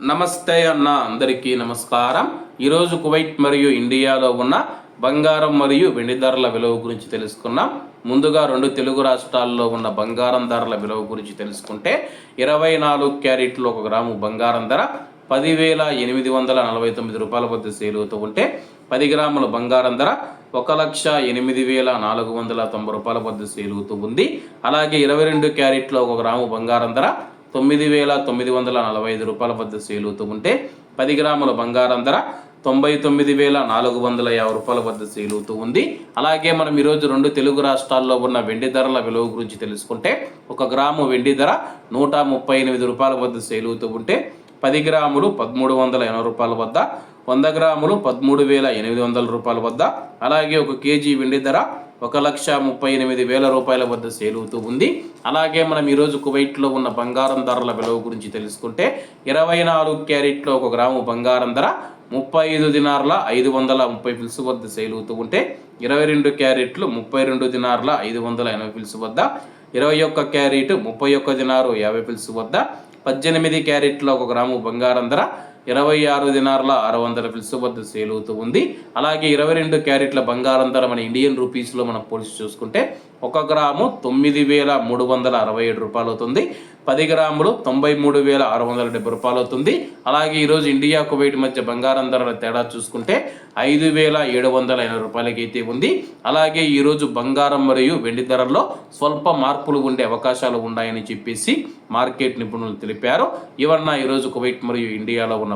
నమస్తే అన్న అందరికీ నమస్కారం. ఈరోజు కువైట్ మరియు ఇండియాలో ఉన్న బంగారం మరియు వెండి ధరల విలువ గురించి తెలుసుకున్నాం ముందుగా రెండు తెలుగు రాష్ట్రాల్లో ఉన్న బంగారం ధరల విలువ గురించి తెలుసుకుంటే ఇరవై నాలుగు క్యారెట్లు ఒక గ్రాము బంగారం ధర పదివేల ఎనిమిది వందల నలభై తొమ్మిది రూపాయల వద్ద సేల్ అవుతూ ఉంటే పది గ్రాముల బంగారం ధర ఒక లక్ష ఎనిమిది వేల నాలుగు వందల తొంభై రూపాయల వద్ద సేల్ అవుతూ ఉంది. అలాగే ఇరవై రెండు క్యారెట్లో ఒక గ్రాము బంగారం ధర తొమ్మిది వేల తొమ్మిది వందల నలభై ఐదు రూపాయల వద్ద సేల్ అవుతూ ఉంటే పది గ్రాముల బంగారం ధర తొంభై తొమ్మిది వేల నాలుగు వందల యాభై రూపాయల వద్ద సేల్ అవుతూ ఉంది. అలాగే మనం ఈరోజు రెండు తెలుగు రాష్ట్రాల్లో ఉన్న వెండి ధరల విలువ గురించి తెలుసుకుంటే ఒక గ్రాము వెండి ధర నూట ముప్పై ఎనిమిది రూపాయల వద్ద సేల్ అవుతూ ఉంటే పది గ్రాములు పదమూడు వందల ఎనభై రూపాయల వద్ద వంద గ్రాములు పదమూడు వేల ఎనిమిది వందల రూపాయల వద్ద అలాగే ఒక కేజీ వెండి ధర ఒక లక్ష ముప్పై ఎనిమిది వేల రూపాయల వద్ద సేల్ అవుతూ ఉంది. అలాగే మనం ఈరోజు కువైట్లో ఉన్న బంగారం ధరల విలువ గురించి తెలుసుకుంటే ఇరవై నాలుగు క్యారెట్లో ఒక గ్రాము బంగారం ధర ముప్పై ఐదు దినార్ల ఐదు వందల ముప్పై ఫిల్స్ వద్ద సేల్ అవుతూ ఉంటే ఇరవై రెండు క్యారెట్లు ముప్పై రెండు దినార్ల ఐదు వందల ఎనభై ఫిల్స్ వద్ద ఇరవై ఒక్క క్యారెట్ ముప్పై ఒక్క దినారు యాభై పిల్స్ వద్ద పద్దెనిమిది క్యారెట్ల ఒక గ్రాము బంగారం ధర ఇరవై ఆరు దినార్ల ఆరు వందల పిలుసు వద్ద సేల్ అవుతూ ఉంది. అలాగే ఇరవై రెండు క్యారెట్ల బంగారం ధర మన ఇండియన్ రూపీస్లో మనం పోల్చి చూసుకుంటే ఒక గ్రాము తొమ్మిది వేల మూడు వందల అరవై ఏడు రూపాయలు అవుతుంది పది గ్రాములు తొంభై మూడు వేల ఆరు వందల డెబ్బై రూపాయలు అవుతుంది అలాగే ఈరోజు ఇండియా కువైట్ మధ్య బంగారం ధరల తేడా చూసుకుంటే ఐదు వేల ఏడు వందల ఎనభై రూపాయలకి అయితే ఉంది. అలాగే ఈరోజు బంగారం మరియు వెండి ధరల్లో స్వల్ప మార్పులు ఉండే అవకాశాలు ఉన్నాయని చెప్పేసి మార్కెట్ నిపుణులు తెలిపారు. ఇవన్న ఈరోజు కువైట్ మరియు ఇండియాలో ఉన్న